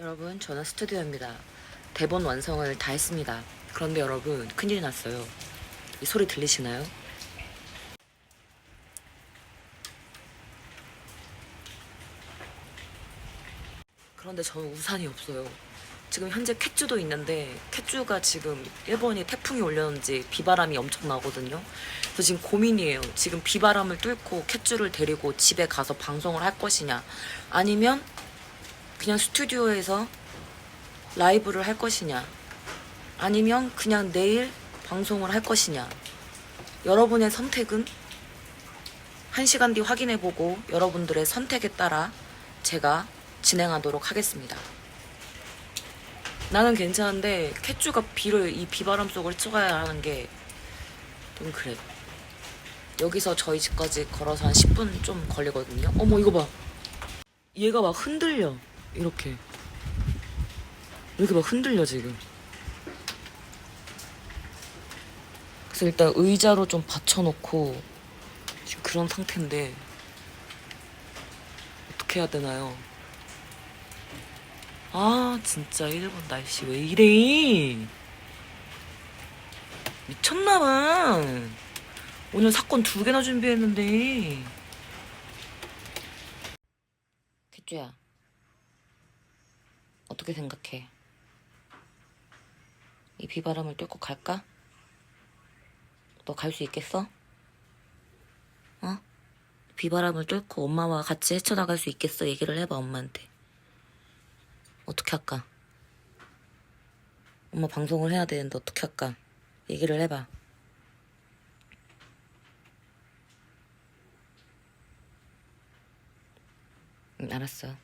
여러분, 저는 스튜디오입니다. 대본 완성을 다 했습니다. 그런데 여러분, 큰일이 났어요. 이 소리 들리시나요? 그런데 저는 우산이 없어요. 지금 현재 캣주도 있는데 캣주가 지금 일본이 태풍이 올렸는지 비바람이 엄청 나거든요. 그래서 지금 고민이에요. 지금 비바람을 뚫고 캣주를 데리고 집에 가서 방송을 할 것이냐 아니면 그냥 스튜디오에서 라이브를 할 것이냐 아니면 그냥 내일 방송을 할 것이냐 여러분의 선택은 한 시간 뒤 확인해보고 여러분들의 선택에 따라 제가 진행하도록 하겠습니다. 나는 괜찮은데 캣주가 비를 이 비바람 속을 찍어야 하는 게 좀 그래. 여기서 저희 집까지 걸어서 한 10분 좀 걸리거든요. 어머 이거 봐. 얘가 막 흔들려. 이렇게. 이렇게 막 흔들려 지금. 그래서 일단 의자로 좀 받쳐놓고 지금 그런 상태인데 어떻게 해야 되나요? 아 진짜 일본 날씨 왜 이래 미쳤나봐 오늘 사건 두 개나 준비했는데 캣주야 어떻게 생각해? 이 비바람을 뚫고 갈까? 너 갈 수 있겠어? 어? 비바람을 뚫고 엄마와 같이 헤쳐나갈 수 있겠어? 얘기를 해봐 엄마한테 어떻게 할까? 엄마 방송을 해야 되는데 어떻게 할까? 얘기를 해봐. 응, 알았어.